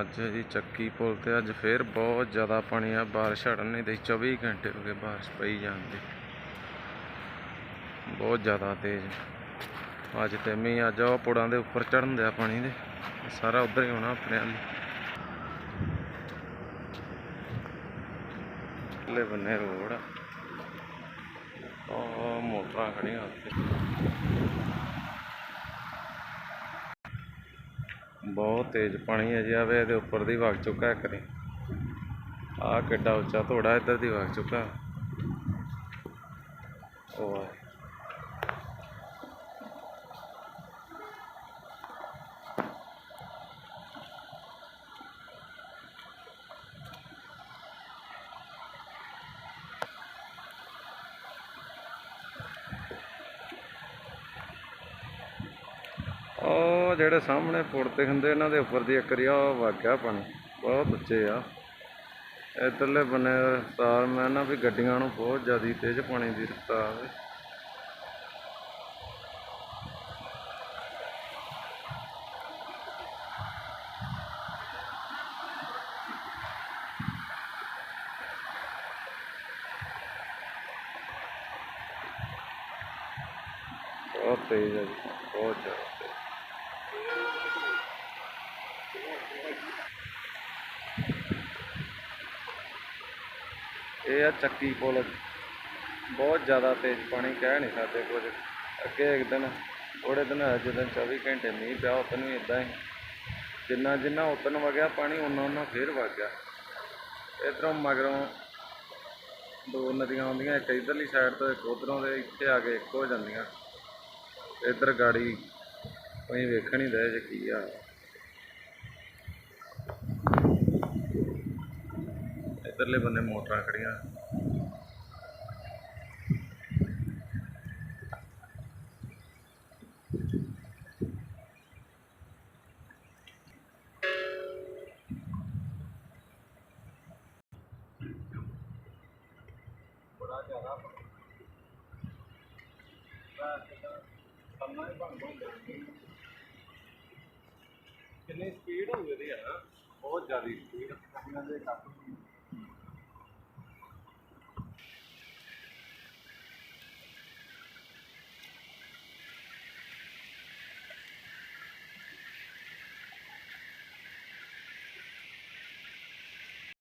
ਅੱਜ ਜੀ ਚੱਕੀ ਪੁਲ ਤੇ ਅੱਜ ਫੇਰ ਬਹੁਤ ਜ਼ਿਆਦਾ ਪਾਣੀ ਆ, ਬਾਰਿਸ਼ ਹਟਣ ਨਹੀਂ ਦੇ 24 ਘੰਟੇ ਹੋ ਗਏ ਬਾਰਿਸ਼ ਪਈ ਜਾਂਦੀ ਬਹੁਤ ਜ਼ਿਆਦਾ ਤੇਜ਼। ਅੱਜ ਤੇ ਮੀਂਹ ਅੱਜ ਉਹ ਪੁੜਾਂ ਦੇ ਉੱਪਰ ਚੜਨ ਦਿਆ ਪਾਣੀ ਦੇ। ਸਾਰਾ ਉਧਰ ਹੀ ਹੋਣਾ ਆਪਣੇ ਵੱਲ। ਲੈ ਬੰਨੇ ਰੋਡ। ਆ ਮੋਟਰਾਂ ਖੜੀਆਂ ਉੱਥੇ। ਬਹੁਤ ਤੇਜ਼ ਪਾਣੀ ਹੈ ਜੀ, ਆਵੇ ਇਹਦੇ ਉੱਪਰ ਦੀ ਵਗ ਚੁੱਕਾ ਹੈ ਕਰੇ ਆ ਕਿੱਡਾ ਉੱਚਾ ਥੋੜਾ ਇੱਧਰ ਦੀ ਵਗ ਚੁੱਕਾ। ਉਹ ਉਹ ਜਿਹੜੇ ਸਾਹਮਣੇ ਪੁਲ ਤੇ ਹੁੰਦੇ, ਇਹਨਾਂ ਦੇ ਉੱਪਰ ਦੀ ਇੱਕ ਰਿਆ ਵਗ ਗਿਆ ਪਾਣੀ ਬਹੁਤ ਉੱਚੇ ਆ। ਇਧਰਲੇ ਬੰਨੇ ਰਫਤਾਰ ਮੈਂ ਨਾ ਵੀ ਗੱਡੀਆਂ ਨੂੰ ਬਹੁਤ ਜ਼ਿਆਦਾ ਤੇਜ਼ ਪਾਣੀ ਦੀ ਰਫਤਾਰ ਬਹੁਤ ਤੇਜ਼ ਹੈ ਜੀ, ਬਹੁਤ ਜ਼ਿਆਦਾ। ਇਹ ਆ ਚੱਕੀ ਪੁਲ। ਬਹੁਤ ਜ਼ਿਆਦਾ ਤੇਜ਼ ਪਾਣੀ ਕਹਿ ਨਹੀਂ ਸਕਦੇ ਕੁਝ। ਅੱਗੇ ਇੱਕ ਦਿਨ ਥੋੜੇ ਦਿਨ ਅੱਜ ਦਿਨ 24 ਘੰਟੇ ਮੀਂਹ ਪਿਆ, ਉਦੋਂ ਵੀ ਇਦਾਂ ਹੀ। ਜਿੰਨਾ ਜਿੰਨਾ ਉਤਨ ਵਗਿਆ ਪਾਣੀ ਉਹਨਾਂ ਉਹਨਾਂ ਫੇਰ ਵਗ ਗਿਆ ਇਧਰੋਂ ਮਗਰੋਂ ਦੋ ਨਦੀਆਂ ਆਉਂਦੀਆਂ, ਇੱਕ ਇਧਰਲੀ ਸਾਈਡ ਤੋਂ ਇੱਕ ਉਧਰੋਂ ਦੇ ਇੱਥੇ ਆ ਕੇ ਇੱਕ ਹੋ ਜਾਂਦੀਆਂ। ਇੱਧਰ ਗਾੜੀ ਕੋਈ ਵੇਖਣ ਹੀ ਦੇ ਜੇ ਕੀ ਆ। ਇੱਧਰਲੇ ਬੰਨੇ ਮੋਟਰਾਂ ਖੜੀਆਂ। ਬੜਾ ਜ਼ਿਆਦਾ ਕਿੰਨੀ ਸਪੀਡ ਹੋ ਗਈ ਹੈ ਨਾ ਬਹੁਤ ਜ਼ਿਆਦਾ ਸਪੀਡ ਇਹਨਾਂ ਦੇ ਕਾਫੀ